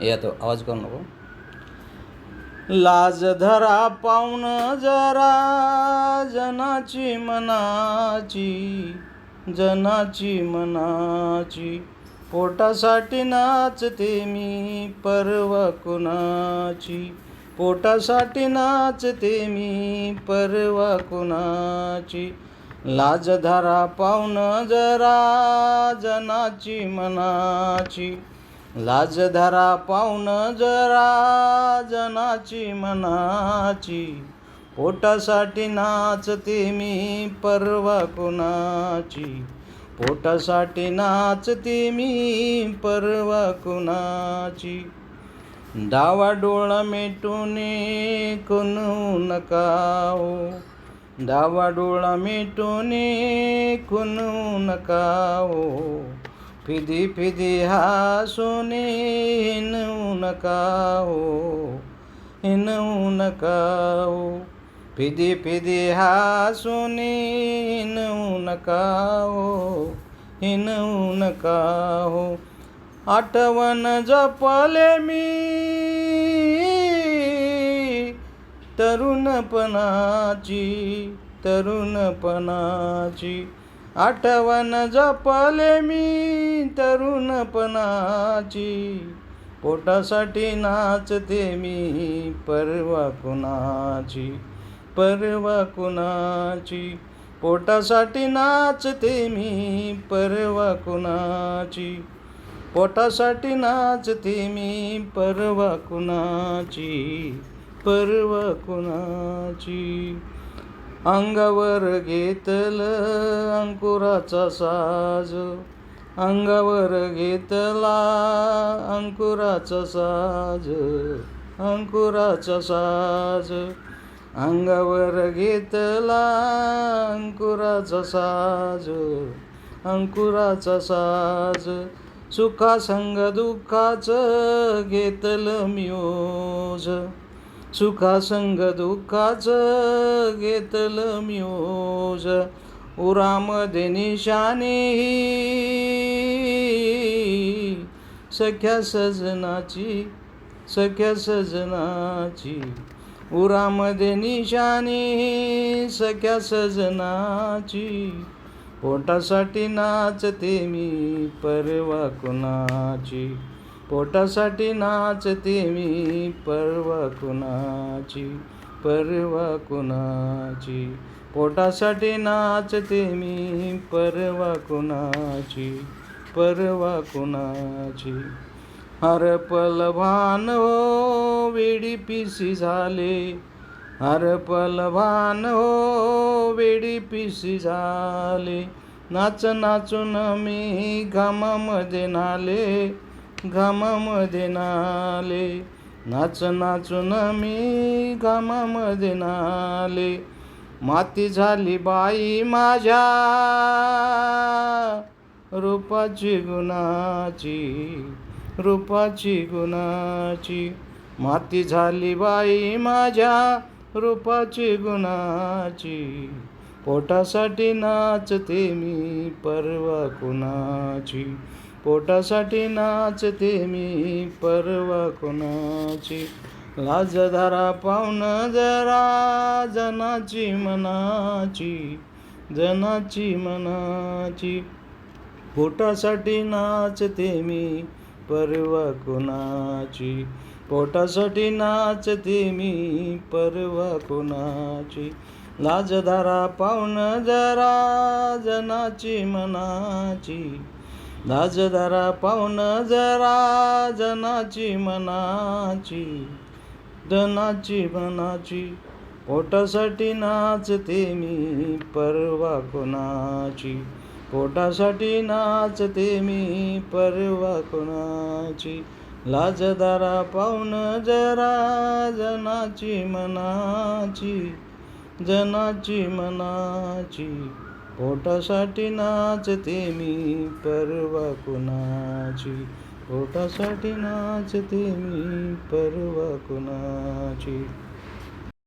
येतो आवाज करू नको. लाज धरा पाहुण जरा जनाची मनाची जनाची मनाची. पोटासाठी नाचते मी परवा कुणाची. पोटासाठी नाचते मी परवा कुणाची. लाज धरा पाहुण जरा जनाची मनाची. लाज धरा पाहुण जरा जनाची मनाची. पोटासाठी नाचते मी परवा कुणाची. पोटासाठी नाचते मी परवा कुणाची. डावा डोळा मिटून कुणू नका हो डावा डोळा मिटून कुणू नका हो फिदी फिदी हसून हिनवू नका हो हिनवू नका हो फिदी फिदी सोने हिनवू नका हो हिनवू नका हो आठवण जपले मी तरुणपणाची तरुणपणाची आठवण जपले मी तरुणपणाची पोटासाठी नाचते मी परवा कुणाची परवा कुणाची. पोटासाठी नाचते मी परवा कुणाची पोटासाठी नाचते मी परवा कुणाची परवा कुणाची. अंगावर घेतलं अंकुराचा साज. अंगावर घेतला अंकुराचा साज. अंकुराचा साज. अंगावर घेतला अंकुराचा साज. अंकुराचा साज. सुखासंग दुःखाचं घेतलं म्यूज. सुखासंग दुःखाचं घेतलं म्यूज. उरामध्ये निशाणी सख्या सजनाची सख्या सजनाची. उरामध्ये निशाणी सख्या सजनाची. पोटासाठी नाचते मी परवा कुणाची? पोटासाठी नाचते मी परवा कुणाची? परवा कुणाची? पोटासाठी नाचते मी परवा कुणाची? परवा कुणाची? हर पल हो वेडी पिसी झाले. हर पलभान हो वेडी पिसी झाले. नाच नाचून मी घामामध्ये नाले घामामध्ये नाले. नाच नाचून मी घामामध्ये नाले. माती झाली बाई माझ्या. रूपाची गुणाची रूपाची गुणाची. माती झाली बाई माझ्या रूपाची गुणाची. पोटासाठी नाचते मी परवा कुणाची. पोटासाठी नाचते मी परवा कुणाची? लाज धरा पाहुण जरा जनाची मनाची जनाची मनाची. पोटासाठी नाचते मी परवा कुणाची? पोटासाठी नाचते मी परवा कुणाची? लाज धरा पाहुण जरा जनाची मनाची. लाज धरा पाहुण जरा जनाची मनाची धनाची मनाची. पोटासाठी नाचते मी परवा कोणाची पोटासाठी नाचते मी परवा कोणाची लाजदारा पाहुण जरा जनाची मनाची जनाची मनाची. पोटासाठी नाचते मी परवा कुणाची? पोटासाठी नाचते मी परवा कुणाची?